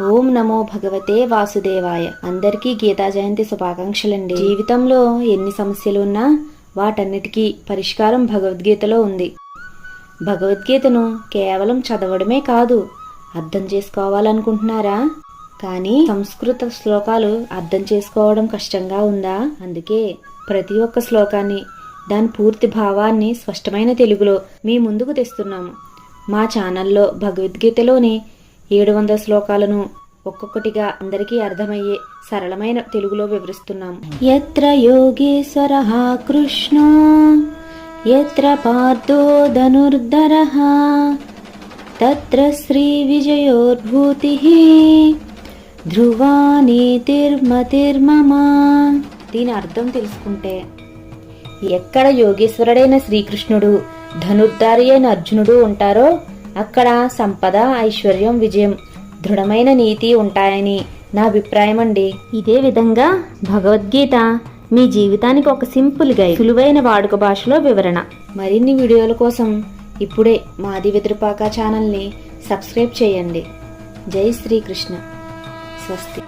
ఓం నమో భగవతే వాసుదేవాయ. అందరికీ గీతా జయంతి శుభాకాంక్షలండి. జీవితంలో ఎన్ని సమస్యలు ఉన్నా వాటన్నిటికీ పరిష్కారం భగవద్గీతలో ఉంది. భగవద్గీతను కేవలం చదవడమే కాదు అర్థం చేసుకోవాలనుకుంటున్నారా? కానీ సంస్కృత శ్లోకాలు అర్థం చేసుకోవడం కష్టంగా ఉందా? అందుకే ప్రతి ఒక్క శ్లోకాన్ని దాని పూర్తి భావాన్ని స్పష్టమైన తెలుగులో మీ ముందుకు తెస్తున్నాము. మా ఛానల్లో భగవద్గీతలోని ఏడు వందల శ్లోకాలను ఒక్కొక్కటిగా అందరికీ అర్థమయ్యే సరళమైన తెలుగులో వివరిస్తున్నాము ఎత్ర యోగేశ్వర కృష్ణ ఎత్ర పార్థో ధనుర్ధర తత్ర శ్రీ విజయోద్భూతి ధ్రువా నీతిర్మతిర్మమా దీని అర్థం తెలుసుకుంటే ఎక్కడ యోగేశ్వరుడైన శ్రీకృష్ణుడు ధనుర్ధారి అయిన అర్జునుడు ఉంటారో అక్కడ సంపద ఐశ్వర్యం విజయం దృఢమైన నీతి ఉంటాయని నా అభిప్రాయం అండి ఇదే విధంగా భగవద్గీత మీ జీవితానికి ఒక సింపుల్ గైడ్ సులువైన వాడుక భాషలో వివరణ. మరిన్ని వీడియోల కోసం ఇప్పుడే మాది వెదురుపాక ఛానల్ని సబ్స్క్రైబ్ చేయండి. జై శ్రీకృష్ణ. స్వస్తి.